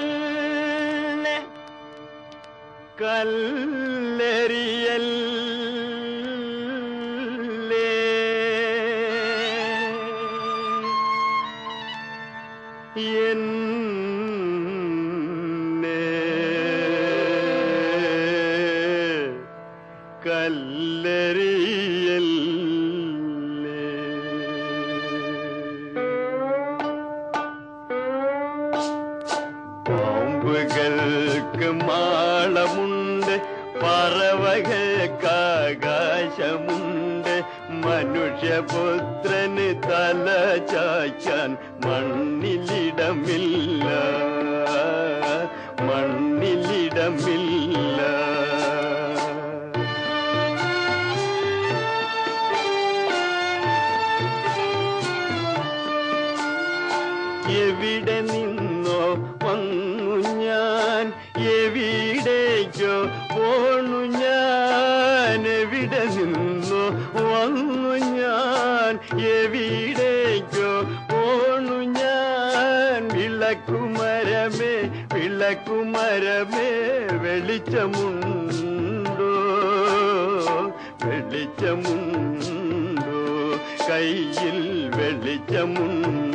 ചില്ലുമേടയിലിരുന്നല്ലേ കല്ലെറിയൽ എന്നെ പാമ്പുകൾക്ക് മാളമുണ്ട് പറവകൾക്ക് ആകാശമുണ്ട്. മനുഷ്യപുത്രന് തല ചാച്ചാൻ മണ്ണിലിടമില്ല മണ്ണിലിടമില്ല. എവിടെ നിന്നോ എവിടേക്കോ പോണു ഞാൻ. എവിടെ നിന്നു വന്നു ഞാൻ. എവിടേക്കോ പോണു ഞാൻ. വിളക്കുമരമേ വിളക്കുമരമേ വെളിച്ചമുണ്ടോ? വെളിച്ചമുണ്ടോ? കയ്യിൽ വെളിച്ചമുണ്ടോ?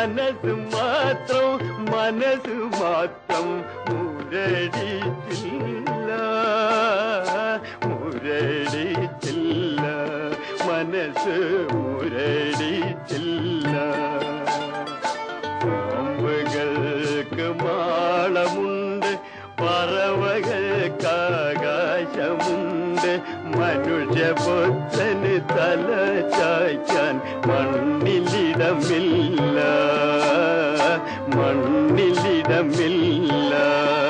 മനസ്സ് മാത്രം മനസ്സ് മാത്രം മുരടിച്ചില്ല മുരടിച്ചില്ല മനസ്സ് മുരടിച്ചില്ല പാമ്പുകൾക്ക് മാളമുണ്ട് പറവകൾക്ക് ആകാശമുണ്ട് മനുഷ്യപുത്രന് തല ചായ്ക്കാൻ இடமில்ல. மண்ணில் இடமில்லை.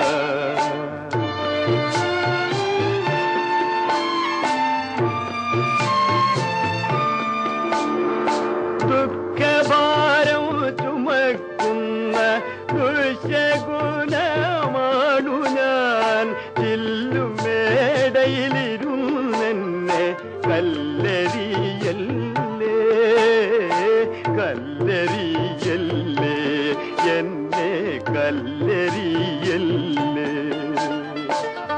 കല്ലെറിയല്ലേ എന്നെ കല്ലെറിയല്ലേ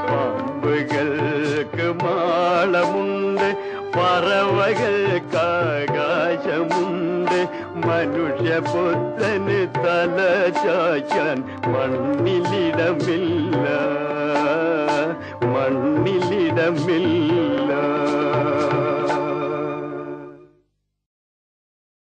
പാമ്പുകൾക്ക് മാളമുണ്ട് പറവകൾക്ക് ആകാശമുണ്ട് മനുഷ്യപുത്രന് തല ചായ്ക്കാൻ മണ്ണിലിടമില്ല മണ്ണിലിടമില്ല